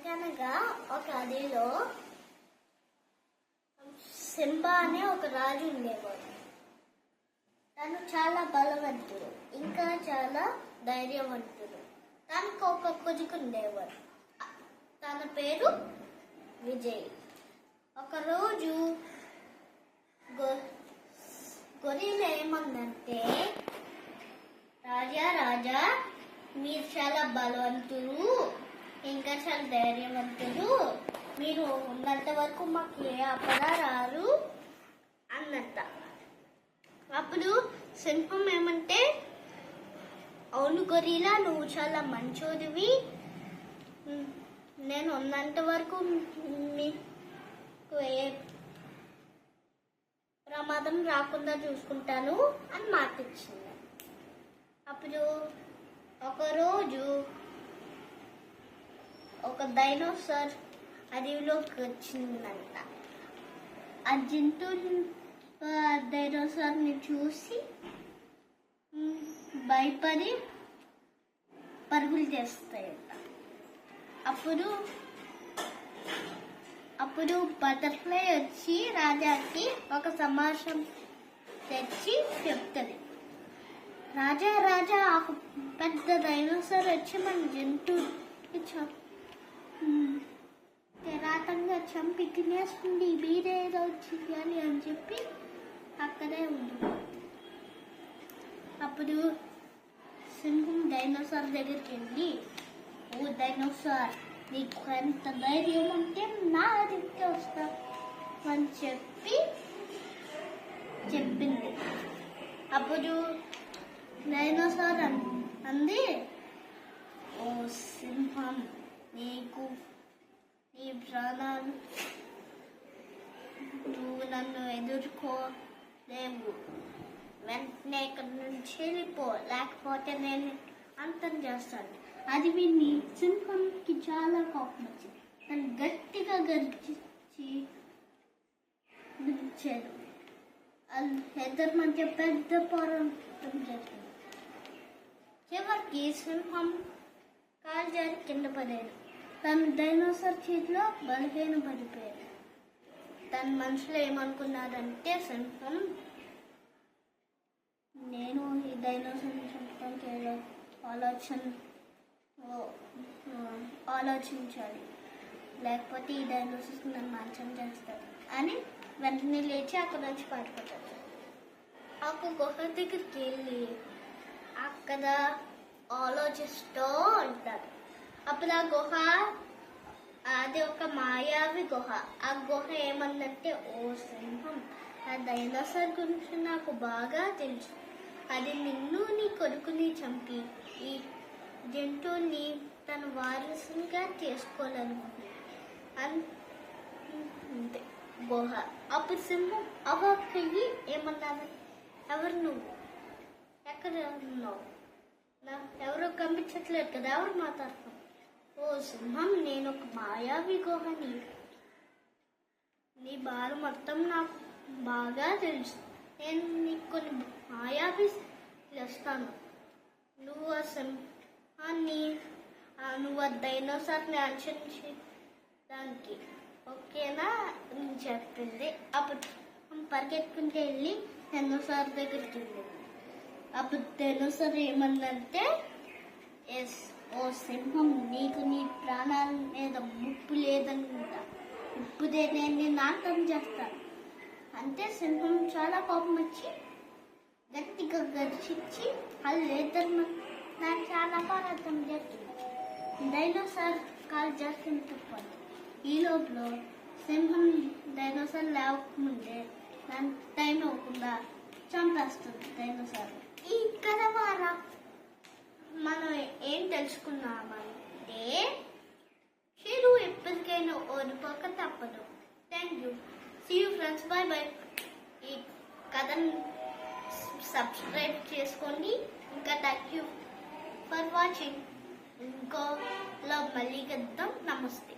అనగనగా ఒక అదిలో సింబా అనే ఒక రాజు ఉండేవాడు. తను చాలా బలవంతుడు ఇంకా చాలా ధైర్యవంతుడు. తనకు ఒక కొడుకు ఉండేవాడు. తన పేరు విజయ్. ఒకరోజు గొ గొరిల ఏమందంటే రాజా రాజా మీరు చాలా బలవంతుడు ఇంకా చాలా ధైర్యవంతులు మీరు ఉన్నంత వరకు మాకు ఏ అపద రారు అన్నంత. అప్పుడు సింహం ఏమంటే అవును గొరిలా నువ్వు చాలా మంచోడివి. నేను ఉన్నంత వరకు మీకు ఏ ప్రమాదం రాకుండా చూసుకుంటాను అని మాట ఇచ్చింది అప్పుడు ఒకరోజు ఒక డైనోసార్ అడవిలోకి వచ్చిందంట ఆ జంతువు డైనోసార్ని చూసి భయపడి పరుగులు చేస్తాయంట. అప్పుడు అప్పుడు బటర్ఫ్లై వచ్చి రాజాకి ఒక సమావేశం తెచ్చి చెప్తుంది. రాజా రాజా ఒక పెద్ద డైనోసార్ వచ్చి మన జంతువు చ- చంపి తినేస్తుంది మీరేదో చెయ్యాలి అని చెప్పి అక్కడే ఉంది. అప్పుడు సింహం డైనోసార్ దగ్గరికి వెళ్ళి ఓ డైనోసార్ నీకు ఎంత ధైర్యం ఉంటే నా దగ్గరికి వస్తా అని చెప్పి చెప్పింది. అప్పుడు డైనోసార్ అన్- అంది ఓ సింహం నీకు నీ ప్రాణాలు నువ్వు నన్ను ఎదుర్కోలేవు. వెంటనే ఇక్కడి నుంచి వెళ్ళిపో. లేకపోతే నేను అంతం చేస్తాను. అది విని సింహంకి చాలా కోపం వచ్చింది. తను గట్టిగా గర్జించి నిలిచాడు ఇద్దరి మధ్య పెద్ద పోరాటం జరిగింది. చివరికి సింహం కాలు జారి కింద పడాడు తన డైనోసార్ చేతిలో బలహీన పడిపోయాడు. తన మనసులో ఏమనుకున్నారంటే సింహం నేను ఈ డైనోసార్ని చంపడానికి ఆలోచన ఆలోచించాలి. లేకపోతే ఈ డైనోసార్స్ నన్ను మంచం చేస్తాడు అని వెంటనే లేచి అక్కడ నుంచి పారిపోతాడు ఒక గుహ దగ్గరికి వెళ్ళి అక్కడ ఆలోచిస్తూ ఉంటాడు అప్పుడు ఆ గుహ అది ఒక మాయావి గుహ. ఆ గుహ ఏమందంటే ఓ సింహం ఆ డైనోసార్ గురించి నాకు బాగా తెలుసు. అది నిన్ను నీ కొడుకుని చంపి ఈ జంతువుని తన వారసునిగా చేసుకోవాలనుకుంది అన్- అంతే. గుహ. అప్పుడు సింహం అవక్కయ్యి ఏమన్నాను? ఎవరు నువ్వు? ఎక్కడ ఉన్నావు? నా కనిపించట్లేదు కదా ఎవరు మాట్లాడుతున్నావు ఓ సింహం నేను ఒక మాయావి గుహని. నీ బాధ మొత్తం నాకు బాగా తెలుసు. నేను నీకు కొన్ని మాయావి ఇస్తాను. నువ్వు ఆ సింహాన్ని ఆ, నువ్వు ఆ డైనోసార్ని అనుసరించి దానికి ఓకేనా? అని చెప్పింది. అప్పుడు మనం పరిగెత్తుకుంటూ వెళ్ళి డైనోసార్ దగ్గరికి వెళ్ళింది. అప్పుడు డైనోసార్ ఏమందంటే ఎస్ ఓ సింహం నీకు నీ ప్రాణాల మీద ముప్పు లేదనుకుంటా. ఇప్పుడే నేను నీ నాటం చేస్తాను అంతే సింహం చాలా కోపం వచ్చి గట్టిగా గర్జించి వాళ్ళు ఇద్దరు నాకు చాలా పోరాటం చేస్తుంది. డైనోసార్ కాల్ చేస్తుంది తప్పదు ఈ లోపల సింహం డైనోసార్ లేవకముందే దాని టైం అవ్వకుండా చంపేస్తుంది డైనోసార్. ఈ కథ మనం ఏం తెలుసుకున్నామంటే చెడు ఎప్పటికైనా ఓడిపోక తప్పదు. Thank you see you friends bye bye ఈ కథను సబ్స్క్రైబ్ చేసుకోండి. ఇంకా థ్యాంక్ యూ ఫర్ వాచింగ్ ఇంకోలో మళ్ళీ కలుద్దాం. నమస్తే.